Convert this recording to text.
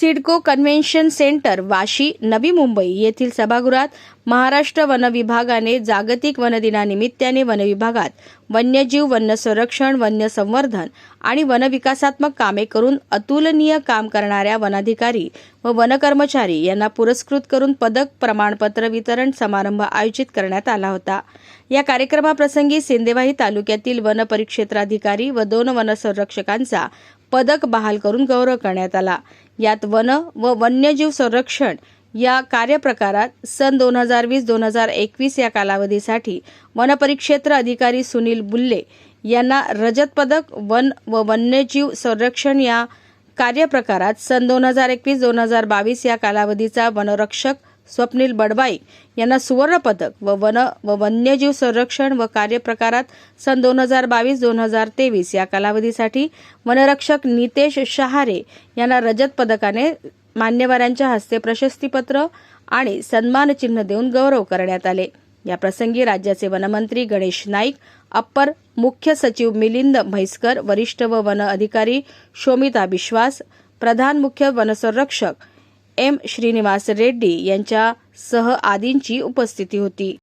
CIDCO convention centre Vashi Navi Mumbai येथील सभागृहात Maharashtra one विभागाने जागतिक वनदिनानिमित्ताने वनविभागात वन्यजीव वन्य संरक्षण वन्य संवर्धन आणि वनविकासात्मक कामे करून अतुलनीय काम करणाऱ्या वनाधिकारी व वनकर्मचारी यांना पुरस्कृत करून पदक प्रमाणपत्र वितरण समारंभ आयोजित करण्यात आला होता. या कार्यक्रमाप्रसंगी सिंदेवाही तालुक्यातील वन परिक्षेत्राधिकारी व दोन वनसंरक्षकांचा पदक बहाल करून गौरव करण्यात आला. यात वन व वन्यजीव संरक्षण या कार्यप्रकारात सन दोन हजार वीस दोन हजार एकवीस या कालावधीसाठी वनपरिक्षेत्र अधिकारी सुनील बुल्ले यांना रजत पदक वन व वन्यजीव संरक्षण या कार्यप्रकारात सन दोन हजार एकवीस दोन हजार बावीस या कालावधीचा वनरक्षक स्वप्नील बडबाई यांना सुवर्णपदक व वन व वन्यजीव संरक्षण व कार्यप्रकारात सन दोन हजार बावीस दोन हजार तेवीस या कालावधीसाठी वनरक्षक नितेश शहारे यांना रजत पदकाने मान्यवरांच्या हस्ते प्रशस्तीपत्र आणि सन्मानचिन्ह देऊन गौरव करण्यात आले. या प्रसंगी राज्याचे वनमंत्री गणेश नाईक अप्पर मुख्य सचिव मिलिंद म्हैसकर वरिष्ठ व वन अधिकारी शोमिता विश्वास प्रधान मुख्य वनसंरक्षक एम श्रीनिवास रेड्डी यांच्यासह आदींची उपस्थिती होती.